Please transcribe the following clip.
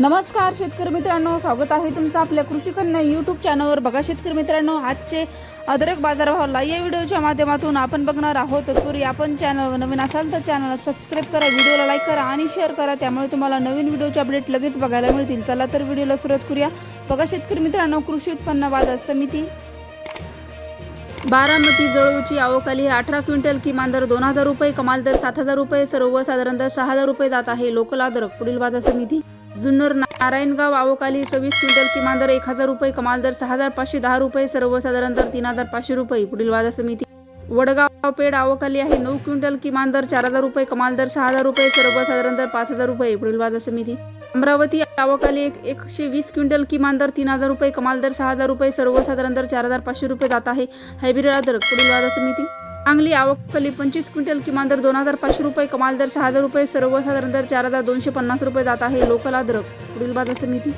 नमस्कार शेतकरी मित्रांनो. स्वागत आहे तुमचं आपल्या कृषी कन्या यूट्यूब चॅनलवर बघा शेतकरी मित्रांनो आजचे अदरक बाजारभावाला या व्हिडिओच्या माध्यमातून आपण बघणार आहोत. तत्पूर्वी आपण चॅनलवर नवीन असाल तर चॅनलला सबस्क्राईब करा व्हिडिओला लाईक करा आणि शेअर करा. त्यामुळे तुम्हाला नवीन व्हिडिओचे अपडेट लगेच बघायला मिळतील. चला तर व्हिडिओला सुरुवात करूया. बघा शेतकरी मित्रांनो कृषी उत्पन्न बाजार समिती बारामती जळूची आवकाली अठरा क्विंटल किमान दर दोन हजार रुपये कमाल दर सात हजार रुपये सर्वसाधारण दर सहा हजार रुपये जात आहे. लोकल अदरक पुढील बाजार समिती जुन्नर नारायणगाव आवकाली सव्वीस क्विंटल किमान दर एक हजार रुपये कमाल दर सहा हजार पाचशे दहा रुपये सर्वसाधारण दर तीन हजार पाचशे रुपये. पुढील बाजार समिती. वडगाव पेड आवकाली आहे नऊ क्विंटल किमान दर चार हजार रुपये कमाल दर सहा हजार रुपये सर्वसाधारण दर पाच हजार रुपये. पुढील बाजार समिती. अमरावती आवकाली एक एकशे वीस क्विंटल किमान दर तीन हजार रुपये कमाल दर सहा हजार रुपये सर्वसाधारण दर चार हजार पाचशे रुपये जात आहे. हायब्रिड दर पुढील बाजार समिती. सांगली आवकली पंचवीस क्विंटल किमान दर दोन हजार पाचशे रुपये कमाल दर सहा हजार रुपये सर्वसाधारण दर चार हजार दोनशे पन्नास रुपये जात आहे लोकल अदरक पुढील बाजार समिती.